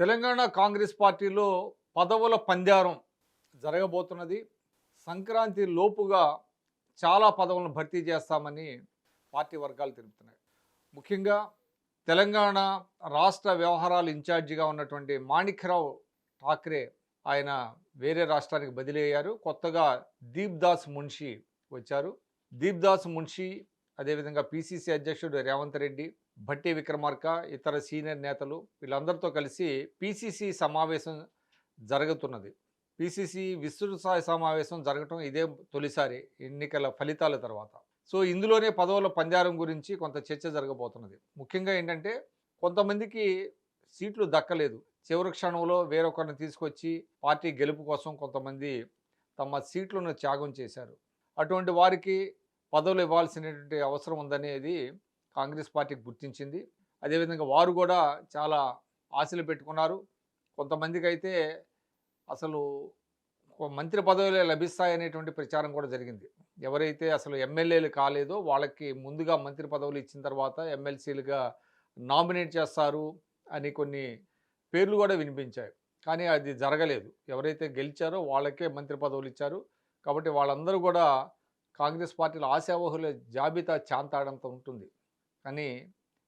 తెలంగాణ కాంగ్రెస్ పార్టీలో పదవుల పంజారం జరగబోతున్నది. సంక్రాంతి లోపుగా చాలా పదవులను భర్తీ చేస్తామని పార్టీ వర్గాలు తెలుపుతున్నాయి. ముఖ్యంగా తెలంగాణ రాష్ట్ర వ్యవహారాల ఇన్ఛార్జిగా ఉన్నటువంటి మాణిక్యరావు ఠాక్రే ఆయన వేరే రాష్ట్రానికి బదిలీ అయ్యారు. కొత్తగా దీప్దాస్ మున్షి వచ్చారు. దీప్దాస్ మున్షి అదేవిధంగా పిసిసి అధ్యక్షుడు రేవంత్ రెడ్డి భట్టి విక్రమార్క ఇతర సీనియర్ నేతలు వీళ్ళందరితో కలిసి పిసిసి సమావేశం జరుగుతున్నది. పిసిసి విస్తృత స్థాయి సమావేశం జరగటం ఇదే తొలిసారి ఎన్నికల ఫలితాల తర్వాత. సో ఇందులోనే పదవుల పంజారం గురించి కొంత చర్చ జరగబోతున్నది. ముఖ్యంగా ఏంటంటే కొంతమందికి సీట్లు దక్కలేదు. చివరి క్షణంలో వేరొకరిని తీసుకొచ్చి పార్టీ గెలుపు కోసం కొంతమంది తమ సీట్లను త్యాగం చేశారు. అటువంటి వారికి పదవులు ఇవ్వాల్సినటువంటి అవసరం ఉందనేది కాంగ్రెస్ పార్టీకి గుర్తించింది. అదేవిధంగా వారు కూడా చాలా ఆశలు పెట్టుకున్నారు. కొంతమందికి అయితే అసలు మంత్రి పదవులే లభిస్తాయనేటువంటి ప్రచారం కూడా జరిగింది. ఎవరైతే అసలు ఎమ్మెల్యేలు కాలేదో వాళ్ళకి ముందుగా మంత్రి పదవులు ఇచ్చిన తర్వాత ఎమ్మెల్సీలుగా నామినేట్ చేస్తారు అని కొన్ని పేర్లు కూడా వినిపించాయి. కానీ అది జరగలేదు. ఎవరైతే గెలిచారో వాళ్ళకే మంత్రి పదవులు ఇచ్చారు. కాబట్టి వాళ్ళందరూ కూడా కాంగ్రెస్ పార్టీలో ఆశావహుల జాబితా చాంతాడంత ఉంటుంది. కానీ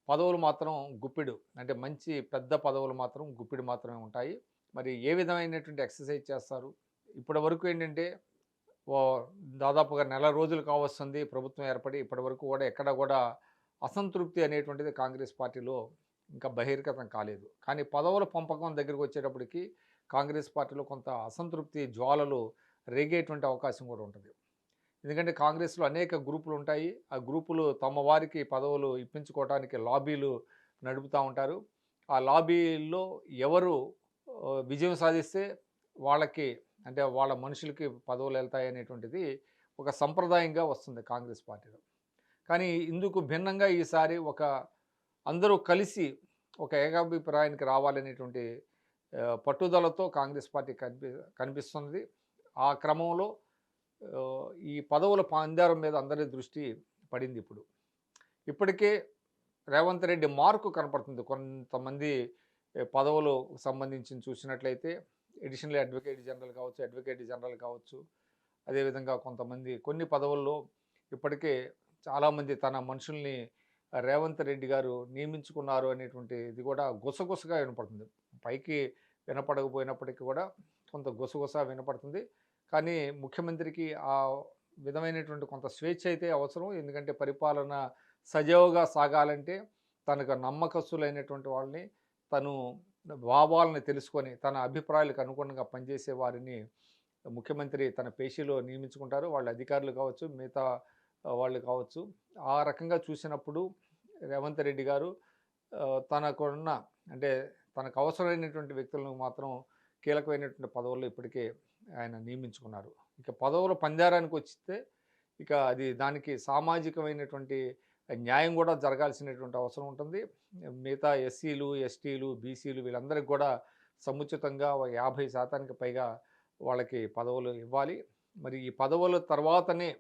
పదవులు మాత్రం గుప్పిడు. అంటే మంచి పెద్ద పదవులు మాత్రం గుప్పిడు మాత్రమే ఉంటాయి. మరి ఏ విధమైనటువంటి ఎక్సర్సైజ్ చేస్తారు? ఇప్పటి వరకు ఏంటంటే ఓ దాదాపుగా నెల రోజులు కావస్తుంది ప్రభుత్వం ఏర్పడి. ఇప్పటి వరకు కూడా ఎక్కడ కూడా అసంతృప్తి అనేటువంటిది కాంగ్రెస్ పార్టీలో ఇంకా బహిర్గతం కాలేదు. కానీ పదవుల పంపకం దగ్గరికి వచ్చేటప్పటికి కాంగ్రెస్ పార్టీలో కొంత అసంతృప్తి జ్వాలలు రేగేటువంటి అవకాశం కూడా ఉంటుంది. ఎందుకంటే కాంగ్రెస్లో అనేక గ్రూపులు ఉంటాయి. ఆ గ్రూపులు తమ వారికి పదవులు ఇప్పించుకోవడానికి లాబీలు నడుపుతూ ఉంటారు. ఆ లాబీల్లో ఎవరు విజయం సాధిస్తే వాళ్ళకి అంటే వాళ్ళ మనుషులకి పదవులు వెళ్తాయి అనేటువంటిది ఒక సంప్రదాయంగా వస్తుంది కాంగ్రెస్ పార్టీలో. కానీ ఇందుకు భిన్నంగా ఈసారి ఒక అందరూ కలిసి ఒక ఏకాభిప్రాయానికి రావాలనేటువంటి పట్టుదలతో కాంగ్రెస్ పార్టీ కనిపి కనిపిస్తున్నది. ఆ క్రమంలో ఈ పదవుల పందారం మీద అందరి దృష్టి పడింది ఇప్పుడు. ఇప్పటికే రేవంత్ రెడ్డి మార్కు కనపడుతుంది. కొంతమంది పదవులు సంబంధించి చూసినట్లయితే ఎడిషనల్ అడ్వకేట్ జనరల్ కావచ్చు అడ్వకేట్ జనరల్ కావచ్చు అదేవిధంగా కొంతమంది కొన్ని పదవుల్లో ఇప్పటికే చాలామంది తన మనుషుల్ని రేవంత్ రెడ్డి గారు నియమించుకున్నారు అనేటువంటి ఇది కూడా గుసగుసగా వినపడుతుంది. పైకి వినపడకపోయినప్పటికీ కూడా కొంత గుసగుస వినపడుతుంది. కానీ ముఖ్యమంత్రికి ఆ విధమైనటువంటి కొంత స్వేచ్ఛ అయితే అవసరం. ఎందుకంటే పరిపాలన సజావుగా సాగాలంటే తనకు నమ్మకస్తులైనటువంటి వాళ్ళని తను భావాలని తెలుసుకొని తన అభిప్రాయాలకు అనుగుణంగా పనిచేసే వారిని ముఖ్యమంత్రి తన పేషీలో నియమించుకుంటారు. వాళ్ళ అధికారులు కావచ్చు మిగతా వాళ్ళు కావచ్చు. ఆ రకంగా చూసినప్పుడు రేవంత్ రెడ్డి గారు తనకున్న అంటే తనకు అవసరమైనటువంటి వ్యక్తులను మాత్రం కీలకమైనటువంటి పదవుల్లో ఇప్పటికే ఆయన నియమించుకున్నారు. ఇక పదవుల పంజారానికి వచ్చితే ఇక అది దానికి సామాజికమైనటువంటి న్యాయం కూడా జరగాల్సినటువంటి అవసరం ఉంటుంది. మిగతా ఎస్సీలు ఎస్టీలు బీసీలు వీళ్ళందరికీ కూడా సముచితంగా యాభై శాతానికి పైగా వాళ్ళకి పదవులు ఇవ్వాలి. మరి ఈ పదవుల తర్వాతనే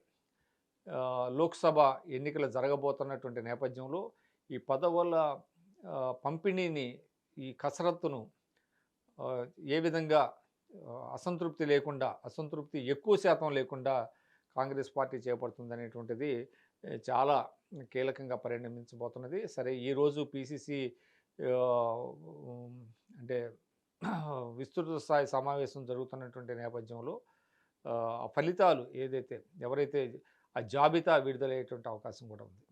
లోక్సభ ఎన్నికలు జరగబోతున్నటువంటి నేపథ్యంలో ఈ పదవుల పంపిణీని ఈ కసరత్తును ఏ విధంగా అసంతృప్తి లేకుండా అసంతృప్తి ఎక్కువ శాతం లేకుండా కాంగ్రెస్ పార్టీ చేపడుతుంది అనేటువంటిది చాలా కీలకంగా పరిణమించబోతున్నది. సరే ఈరోజు పిసిసి అంటే విస్తృత స్థాయి సమావేశం జరుగుతున్నటువంటి నేపథ్యంలో ఆ ఫలితాలు ఏదైతే ఎవరైతే ఆ జాబితా విడుదలయ్యేటువంటి అవకాశం కూడా ఉంది.